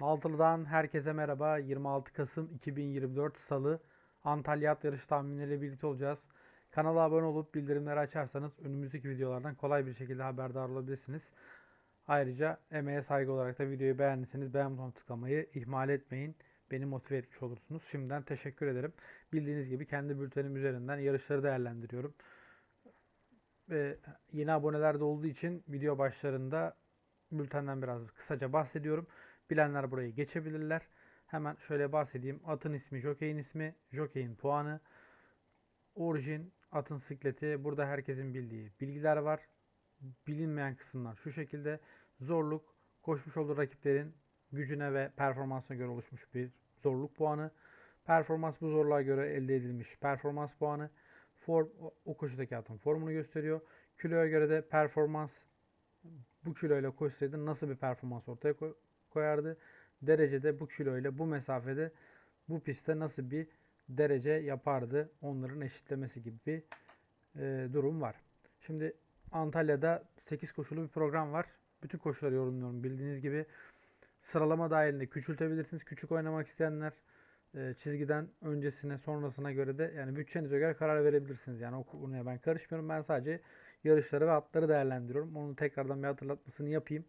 Baltılı'dan herkese merhaba. 26 Kasım 2024 Salı Antalya At Yarışı tahminleriyle birlikte olacağız. Kanala abone olup bildirimleri açarsanız önümüzdeki videolardan kolay bir şekilde haberdar olabilirsiniz. Ayrıca emeğe saygı olarak da videoyu beğendiyseniz beğen butonuna tıklamayı ihmal etmeyin. Beni motive etmiş olursunuz. Şimdiden teşekkür ederim. Bildiğiniz gibi kendi bültenim üzerinden yarışları değerlendiriyorum. Ve yeni aboneler de olduğu için video başlarında bültenden biraz kısaca bahsediyorum. Bilenler burayı geçebilirler. Hemen şöyle bahsedeyim. Atın ismi, jokeyin ismi, jokeyin puanı, orijin, atın sikleti. Burada herkesin bildiği bilgiler var. Bilinmeyen kısımlar şu şekilde. Zorluk, koşmuş olduğu rakiplerin gücüne ve performansına göre oluşmuş bir zorluk puanı. Performans bu zorluğa göre elde edilmiş performans puanı. Form, o- koşudaki atın formunu gösteriyor. Kiloya göre de performans bu kiloyla koşsaydı nasıl bir performans ortaya koyardı? Derecede bu kiloyla bu mesafede bu pistte nasıl bir derece yapardı? Onların eşitlemesi gibi bir e, durum var. Şimdi Antalya'da 8 koşulu bir program var. Bütün koşuları yorumluyorum bildiğiniz gibi. Sıralama dahilinde küçültebilirsiniz. Küçük oynamak isteyenler e, çizgiden öncesine sonrasına göre de yani bütçenize göre karar verebilirsiniz. Yani o konuya ben karışmıyorum. Ben sadece yarışları ve atları değerlendiriyorum. Onu tekrardan bir hatırlatmasını yapayım.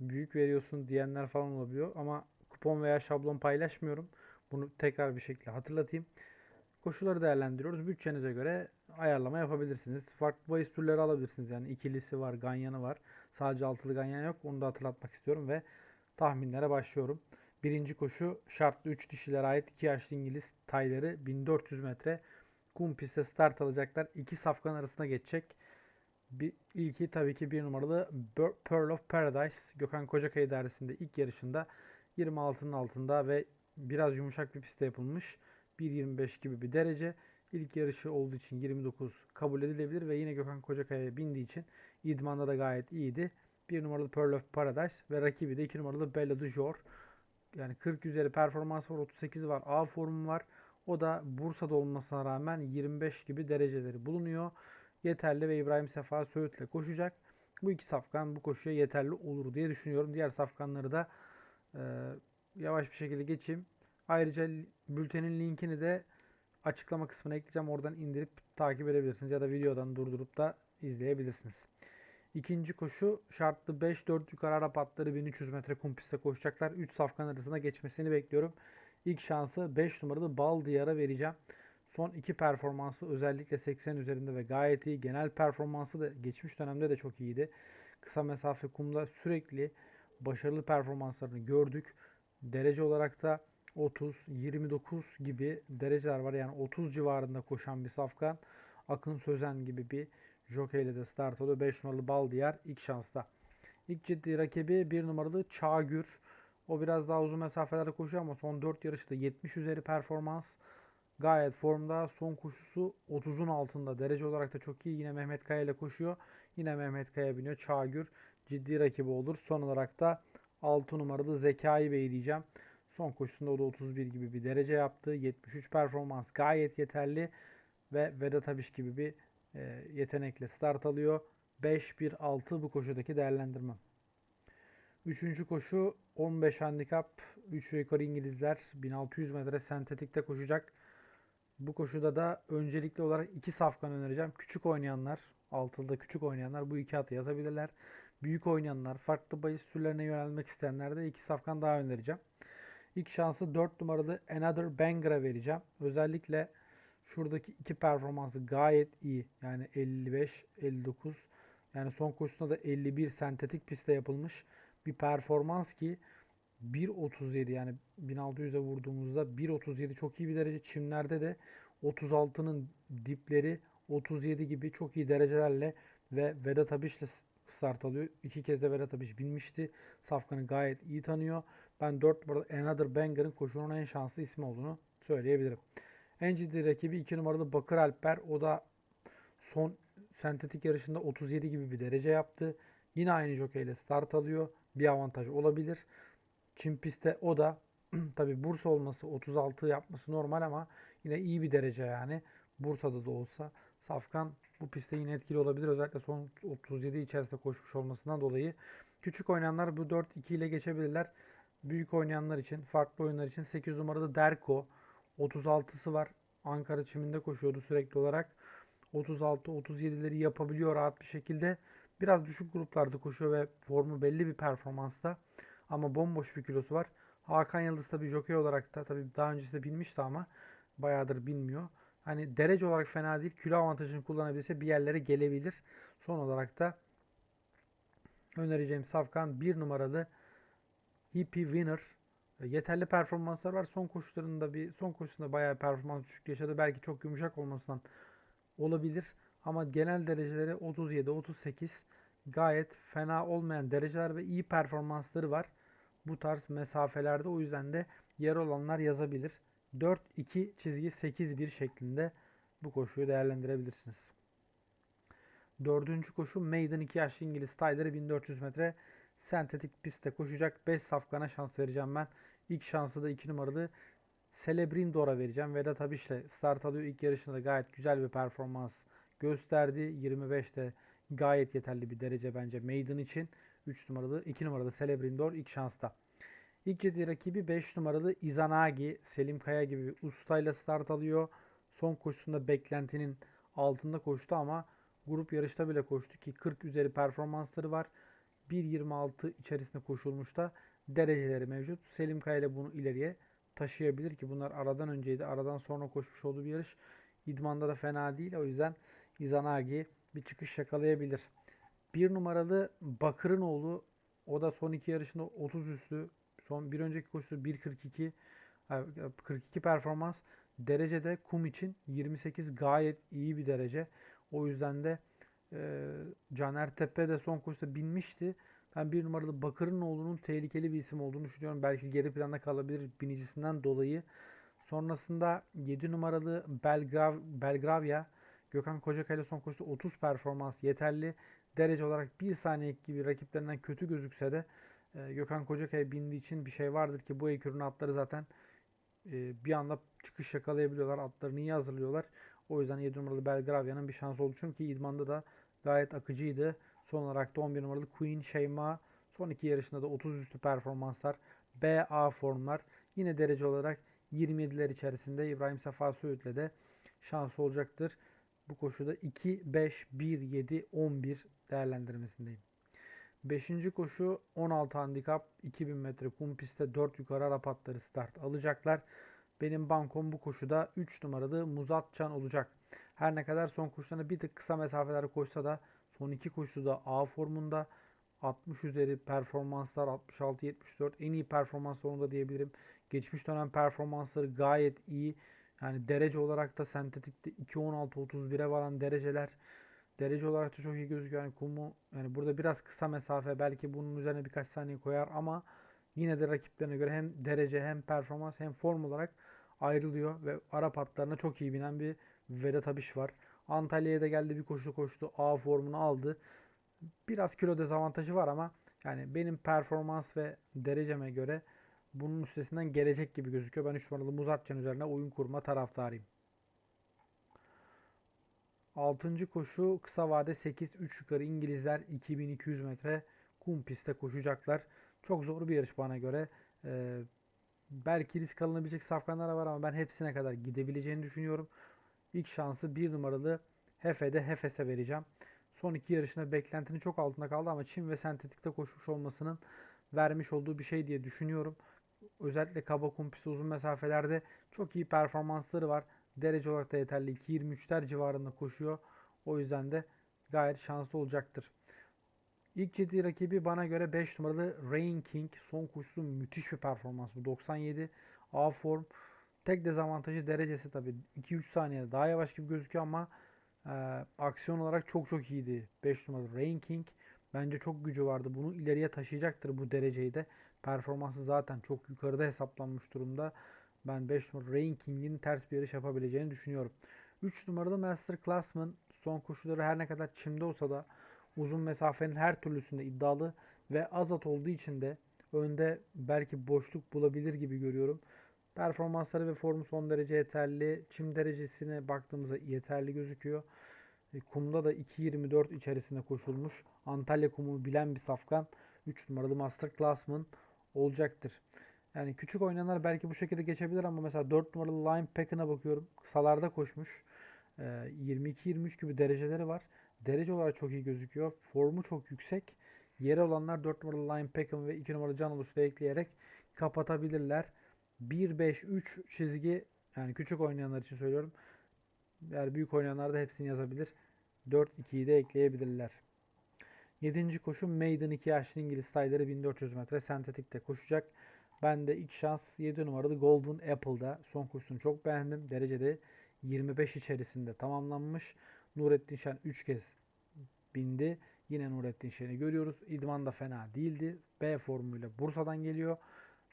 Büyük veriyorsun diyenler falan olabiliyor ama kupon veya şablon paylaşmıyorum. Bunu tekrar bir şekilde hatırlatayım. Koşuları değerlendiriyoruz. Bütçenize göre ayarlama yapabilirsiniz. Farklı bahis türleri alabilirsiniz. Yani ikilisi var, ganyanı var. Sadece altılı ganyan yok. Onu da hatırlatmak istiyorum ve tahminlere başlıyorum. Birinci koşu şartlı 3 dişilere ait 2 yaşlı İngiliz tayları 1400 metre kum pistte start alacaklar. İki safkan arasında geçecek. Bir, ilki tabii ki bir numaralı Pearl of Paradise. Gökhan Kocakaya idaresinde ilk yarışında 26'nın altında ve biraz yumuşak bir pistte yapılmış. 1.25 gibi bir derece. İlk yarışı olduğu için 29 kabul edilebilir ve yine Gökhan Kocakaya'ya bindiği için idmanda da gayet iyiydi. Bir numaralı Pearl of Paradise ve rakibi de 2 numaralı Bella du Jour. Yani 40 üzeri performans var, 38 var, A formu var. O da Bursa'da olmasına rağmen 25 gibi dereceleri bulunuyor. Yeterli ve İbrahim Sefa Söğüt'le koşacak. Bu iki safkan bu koşuya yeterli olur diye düşünüyorum. Diğer safkanları da e, yavaş bir şekilde geçeyim. Ayrıca bültenin linkini de açıklama kısmına ekleyeceğim. Oradan indirip takip edebilirsiniz ya da videodan durdurup da izleyebilirsiniz. İkinci koşu şartlı 5-4 yukarı Arap atları 1300 metre kum pistte koşacaklar. 3 safkan arasında geçmesini bekliyorum. İlk şansı 5 numaralı Bal Diyar'a vereceğim. Son iki performansı özellikle 80 üzerinde ve gayet iyi. Genel performansı da geçmiş dönemde de çok iyiydi. Kısa mesafe kumda sürekli başarılı performanslarını gördük. Derece olarak da 30, 29 gibi dereceler var. Yani 30 civarında koşan bir safkan. Akın Sözen gibi bir jokeyle de start alıyor. 5 numaralı Baldiyar ilk şansta. İlk ciddi rakibi 1 numaralı Çağgür. O biraz daha uzun mesafelerde koşuyor ama son 4 yarışta 70 üzeri performans. Gayet formda. Son koşusu 30'un altında. Derece olarak da çok iyi. Yine Mehmet Kaya ile koşuyor. Yine Mehmet Kaya biniyor. Çağgür ciddi rakibi olur. Son olarak da 6 numaralı Zekai Bey diyeceğim. Son koşusunda o da 31 gibi bir derece yaptı. 73 performans gayet yeterli. Ve Vedat Abiş gibi bir e, yetenekle start alıyor. 5-1-6 bu koşudaki değerlendirmem. Üçüncü koşu 15 handikap 3 yukarı İngilizler 1600 metre sentetikte koşacak. Bu koşuda da öncelikli olarak iki safkan önereceğim. Küçük oynayanlar, altılıda küçük oynayanlar bu iki atı yazabilirler. Büyük oynayanlar, farklı bahis türlerine yönelmek isteyenler de iki safkan daha önereceğim. İlk şansı 4 numaralı Another Banger'a vereceğim. Özellikle şuradaki iki performansı gayet iyi. Yani 55, 59 yani son koşusunda da 51 sentetik pistte yapılmış bir performans ki 1.37 yani 1600'e vurduğumuzda 1.37 çok iyi bir derece. Çimlerde de 36'nın dipleri 37 gibi çok iyi derecelerle ve Vedat Abiş'le start alıyor. İki kez de Vedat Abiş binmişti. Safkan'ı gayet iyi tanıyor. Ben 4 numaralı Another Banger'ın koşunun en şanslı ismi olduğunu söyleyebilirim. En ciddi rakibi 2 numaralı Bakır Alper. O da son sentetik yarışında 37 gibi bir derece yaptı. Yine aynı jokeyle start alıyor. Bir avantaj olabilir. Çin pistte o da tabi Bursa olması 36 yapması normal ama yine iyi bir derece yani. Bursa'da da olsa Safkan bu pistte yine etkili olabilir. Özellikle son 37 içerisinde koşmuş olmasından dolayı. Küçük oynayanlar bu 4-2 ile geçebilirler. Büyük oynayanlar için, farklı oyunlar için 8 numaralı Derko. 36'sı var. Ankara çiminde koşuyordu sürekli olarak. 36-37'leri yapabiliyor rahat bir şekilde. Biraz düşük gruplarda koşuyor ve formu belli bir performansta. Ama bomboş bir kilosu var. Hakan Yıldız tabii jokey olarak da tabii daha öncesinde binmişti ama bayağıdır bilmiyor. Hani derece olarak fena değil. Kilo avantajını kullanabilirse bir yerlere gelebilir. Son olarak da önereceğim safkan bir numaralı Hippie Winner. E, Yeterli performanslar var. Son koşularında bir son koşusunda bayağı performans düşük yaşadı. Belki çok yumuşak olmasından olabilir. Ama genel dereceleri 37-38 gayet fena olmayan dereceler ve iyi performansları var. Bu tarz mesafelerde o yüzden de yer olanlar yazabilir. 4-2 çizgi 8-1 şeklinde bu koşuyu değerlendirebilirsiniz. Dördüncü koşu Maiden 2 yaşlı İngiliz Tyler'ı 1400 metre sentetik pistte koşacak. 5 safkana şans vereceğim ben. İlk şansı da 2 numaralı Celebrindor'a vereceğim. Vedat Abiş'le start alıyor. İlk yarışında gayet güzel bir performans gösterdi. 25'te gayet yeterli bir derece bence Maiden için. 3 numaralı 2 numaralı Celebrindor ilk şansta. İlk ciddi rakibi 5 numaralı Izanagi. Selim Kaya gibi bir ustayla start alıyor. Son koşusunda beklentinin altında koştu ama grup yarışta bile koştu ki 40 üzeri performansları var. 1.26 içerisinde koşulmuş da dereceleri mevcut. Selim Kaya ile bunu ileriye taşıyabilir ki bunlar aradan önceydi. Aradan sonra koşmuş olduğu bir yarış. İdmanda da fena değil. O yüzden Izanagi bir çıkış yakalayabilir. Bir numaralı Bakır'ın oğlu o da son iki yarışında 30 üstü. Son bir önceki koşusu 1.42 42 performans. Derecede kum için 28 gayet iyi bir derece. O yüzden de e, Caner Tepe de son koşuda binmişti. Ben bir numaralı Bakır'ın oğlunun tehlikeli bir isim olduğunu düşünüyorum. Belki geri planda kalabilir binicisinden dolayı. Sonrasında 7 numaralı Belgrav, Belgravya Gökhan Kocakaya ile son koşuda 30 performans yeterli. Derece olarak 1 saniye gibi rakiplerinden kötü gözükse de e, Gökhan Kocakaya bindiği için bir şey vardır ki bu ekürün atları zaten e, bir anda çıkış yakalayabiliyorlar. Atlarını iyi hazırlıyorlar. O yüzden 7 numaralı Belgravya'nın bir şansı oldu. Çünkü idmanda da gayet akıcıydı. Son olarak da 11 numaralı Queen Şeyma son iki yarışında da 30 üstü performanslar. BA formlar. Yine derece olarak 27'ler içerisinde İbrahim Sefa Söğüt'le de şansı olacaktır. Bu koşuda 2, 5, 1, 7, 11 değerlendirmesindeyim. Beşinci koşu 16 handikap 2000 metre kum pistte 4 yukarı Arap atları start alacaklar. Benim bankom bu koşuda 3 numaralı Muzat Can olacak. Her ne kadar son koşularında bir tık kısa mesafelerde koşsa da son iki koşusu da A formunda 60 üzeri performanslar 66-74 en iyi performans sonunda diyebilirim. Geçmiş dönem performansları gayet iyi. Yani derece olarak da sentetikte 2.16-31'e varan dereceler. Derece olarak da çok iyi gözüküyor. Yani kumu yani burada biraz kısa mesafe belki bunun üzerine birkaç saniye koyar ama yine de rakiplerine göre hem derece hem performans hem form olarak ayrılıyor ve Arap atlarına çok iyi binen bir Vedat Abiş var. Antalya'ya da geldi bir koşu koştu. A formunu aldı. Biraz kilo dezavantajı var ama yani benim performans ve dereceme göre bunun üstesinden gelecek gibi gözüküyor. Ben 3 numaralı Muzatcan üzerine oyun kurma taraftarıyım. 6. koşu kısa vade 8 3 yukarı İngilizler 2200 metre kum pistte koşacaklar. Çok zor bir yarış bana göre. Ee, belki risk alınabilecek safkanlar var ama ben hepsine kadar gidebileceğini düşünüyorum. İlk şansı 1 numaralı Hefe'de Hefes'e vereceğim. Son iki yarışında beklentinin çok altında kaldı ama çim ve sentetikte koşmuş olmasının vermiş olduğu bir şey diye düşünüyorum. Özellikle kaba kum pisti uzun mesafelerde çok iyi performansları var. Derece olarak da yeterli. 2.23'ler civarında koşuyor. O yüzden de gayet şanslı olacaktır. İlk ciddi rakibi bana göre 5 numaralı Rain King. Son koşusu müthiş bir performans bu. 97 A form. Tek dezavantajı derecesi tabii. 2-3 saniyede daha yavaş gibi gözüküyor ama e, aksiyon olarak çok çok iyiydi. 5 numaralı Rain King. Bence çok gücü vardı. Bunu ileriye taşıyacaktır bu dereceyi de. Performansı zaten çok yukarıda hesaplanmış durumda. Ben 5 numaralı Rain King'in ters bir yarış yapabileceğini düşünüyorum. 3 numaralı Master Classman son koşuları her ne kadar çimde olsa da uzun mesafenin her türlüsünde iddialı ve azat olduğu için de önde belki boşluk bulabilir gibi görüyorum. Performansları ve formu son derece yeterli. Çim derecesine baktığımızda yeterli gözüküyor. E, kumda da 2.24 içerisinde koşulmuş. Antalya kumu bilen bir safkan. 3 numaralı Master Classman olacaktır. Yani küçük oynayanlar belki bu şekilde geçebilir ama mesela 4 numaralı Lime Packin'a bakıyorum. Kısalarda koşmuş. Ee, 22-23 gibi dereceleri var. Derece olarak çok iyi gözüküyor. Formu çok yüksek. Yeri olanlar 4 numaralı Lime Packin ve 2 numaralı Can Ulus'u ekleyerek kapatabilirler. 1-5-3 çizgi yani küçük oynayanlar için söylüyorum. Eğer büyük oynayanlar da hepsini yazabilir. 4-2'yi de ekleyebilirler. 7. koşu Maiden 2 yaşlı İngiliz tayları 1400 metre sentetikte koşacak. Ben de ilk şans 7 numaralı Golden Apple'da son koşusunu çok beğendim. Derecede 25 içerisinde tamamlanmış. Nurettin Şen 3 kez bindi. Yine Nurettin Şen'i görüyoruz. İdman da fena değildi. B formuyla Bursa'dan geliyor.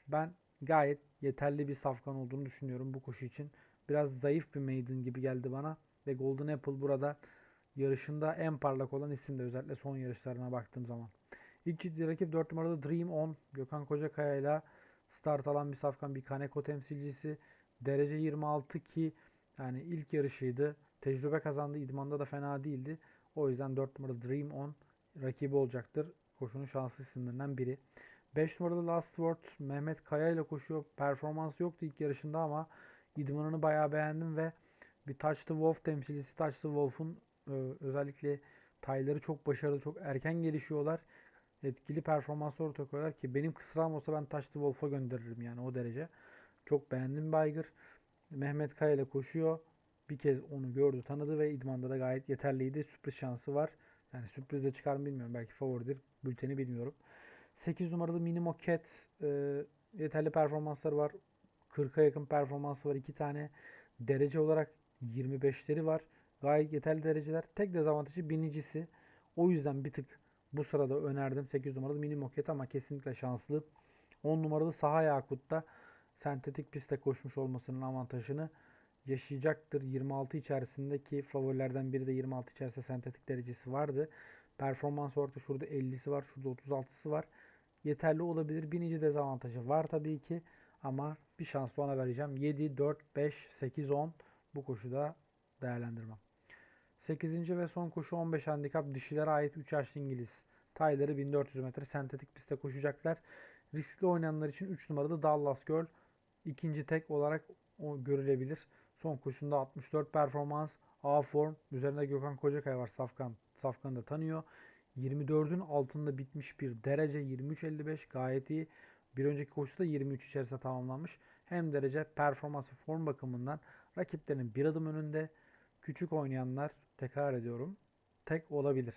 Ben gayet yeterli bir safkan olduğunu düşünüyorum bu koşu için. Biraz zayıf bir maiden gibi geldi bana. Ve Golden Apple burada yarışında en parlak olan isim de özellikle son yarışlarına baktığım zaman. İlk ciddi rakip 4 numaralı Dream On. Gökhan Kocakaya ile start alan bir safkan bir Kaneko temsilcisi. Derece 26 ki yani ilk yarışıydı. Tecrübe kazandı. İdmanda da fena değildi. O yüzden 4 numaralı Dream On rakibi olacaktır. Koşunun şanslı isimlerinden biri. 5 numaralı Last Word Mehmet Kaya ile koşuyor. Performans yoktu ilk yarışında ama idmanını bayağı beğendim ve bir Touch the Wolf temsilcisi Touch the Wolf'un e, özellikle tayları çok başarılı, çok erken gelişiyorlar. Etkili performanslar ortaya koyuyorlar ki benim kısrağım olsa ben the Wolf'a gönderirim yani o derece. Çok beğendim Baygır. Mehmet Kaya ile koşuyor. Bir kez onu gördü, tanıdı ve idmanda da gayet yeterliydi. Sürpriz şansı var. Yani sürpriz de çıkar mı bilmiyorum. Belki favoridir. Bülteni bilmiyorum. 8 numaralı Minimo Cat e, yeterli performansları var. 40'a yakın performansı var. 2 tane derece olarak 25'leri var. Gayet yeterli dereceler. Tek dezavantajı binicisi. O yüzden bir tık bu sırada önerdim. 8 numaralı Minimo Cat ama kesinlikle şanslı. 10 numaralı Saha Yakut'ta sentetik pistte koşmuş olmasının avantajını yaşayacaktır. 26 içerisindeki favorilerden biri de 26 içerisinde sentetik derecesi vardı. Performans orta şurada 50'si var, şurada 36'sı var. Yeterli olabilir. Binici dezavantajı var tabii ki. Ama bir şans ona vereceğim. 7, 4, 5, 8, 10 bu koşuda değerlendirmem. 8. ve son koşu 15 handikap dişilere ait 3 yaşlı İngiliz. Tayları 1400 metre sentetik pistte koşacaklar. Riskli oynayanlar için 3 numaralı Dallas Girl ikinci tek olarak o görülebilir. Son koşusunda 64 performans, A form. Üzerinde Gökhan Kocakaya var. Safkan. Safkan'ı da tanıyor. 24'ün altında bitmiş bir derece 23.55 gayet iyi. Bir önceki koşuda 23 içerisinde tamamlanmış. Hem derece performans ve form bakımından rakiplerinin bir adım önünde. Küçük oynayanlar tekrar ediyorum tek olabilir.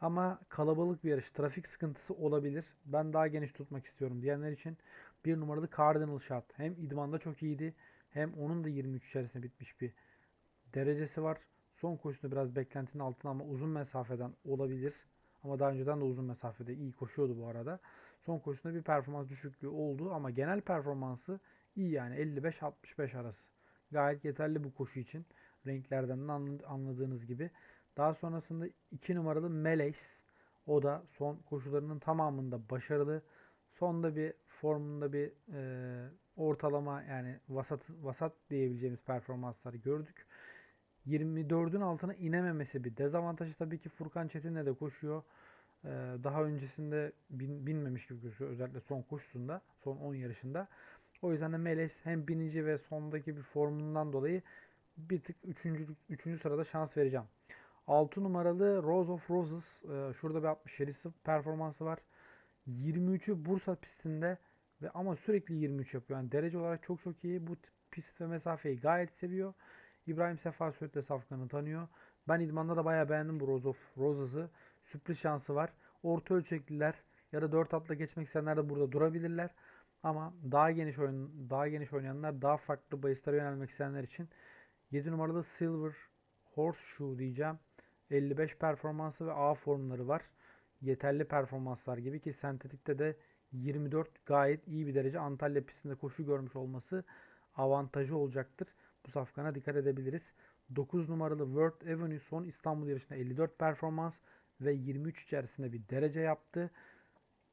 Ama kalabalık bir yarış, trafik sıkıntısı olabilir. Ben daha geniş tutmak istiyorum diyenler için bir numaralı Cardinal Shot. Hem idmanda çok iyiydi hem onun da 23 içerisinde bitmiş bir derecesi var. Son koşusunda biraz beklentinin altında ama uzun mesafeden olabilir. Ama daha önceden de uzun mesafede iyi koşuyordu bu arada. Son koşusunda bir performans düşüklüğü oldu ama genel performansı iyi yani 55-65 arası. Gayet yeterli bu koşu için. Renklerden de anladığınız gibi. Daha sonrasında 2 numaralı Meleis. O da son koşularının tamamında başarılı. Sonda bir formunda bir e, ortalama yani vasat vasat diyebileceğimiz performansları gördük. 24'ün altına inememesi bir dezavantajı tabii ki Furkan Çetin'le de koşuyor. Ee, daha öncesinde bin, binmemiş gibi gözüküyor özellikle son koşusunda, son 10 yarışında. O yüzden de Meles hem binici ve sondaki bir formundan dolayı bir tık 3. 3. sırada şans vereceğim. 6 numaralı Rose of Roses. E, şurada bir 67 performansı var. 23'ü Bursa pistinde ve ama sürekli 23 yapıyor. Yani derece olarak çok çok iyi. Bu pist ve mesafeyi gayet seviyor. İbrahim Sefa Söğüt de Safkan'ı tanıyor. Ben idmanda da bayağı beğendim bu Rose of Roses'ı. Sürpriz şansı var. Orta ölçekliler ya da 4 atla geçmek isteyenler de burada durabilirler. Ama daha geniş oyun daha geniş oynayanlar, daha farklı bahislara yönelmek isteyenler için 7 numaralı Silver Horseshoe diyeceğim. 55 performansı ve A formları var. Yeterli performanslar gibi ki sentetikte de 24 gayet iyi bir derece Antalya pistinde koşu görmüş olması avantajı olacaktır. Bu safkana dikkat edebiliriz. 9 numaralı World Avenue son İstanbul yarışında 54 performans ve 23 içerisinde bir derece yaptı.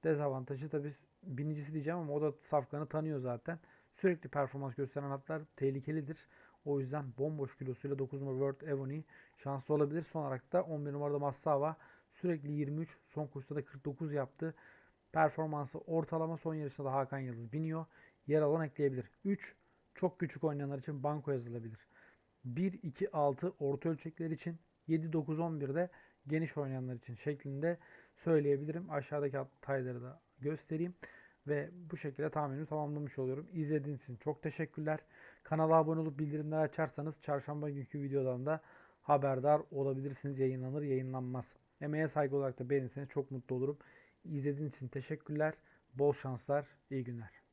Dezavantajı tabi birincisi diyeceğim ama o da safkanı tanıyor zaten. Sürekli performans gösteren atlar tehlikelidir. O yüzden bomboş kilosuyla 9 numara World Avenue şanslı olabilir. Son olarak da 11 numarada Massava sürekli 23 son koşuda da 49 yaptı. Performansı ortalama son yarışta da Hakan Yıldız biniyor. Yer alan ekleyebilir. 3. Çok küçük oynayanlar için banko yazılabilir. 1, 2, 6 orta ölçekler için 7, 9, 11 de geniş oynayanlar için şeklinde söyleyebilirim. Aşağıdaki detayları da göstereyim. Ve bu şekilde tahminimi tamamlamış oluyorum. İzlediğiniz için çok teşekkürler. Kanala abone olup bildirimleri açarsanız çarşamba günkü videodan da haberdar olabilirsiniz. Yayınlanır yayınlanmaz. Emeğe saygı olarak da beğenirseniz çok mutlu olurum. İzlediğiniz için teşekkürler. Bol şanslar, iyi günler.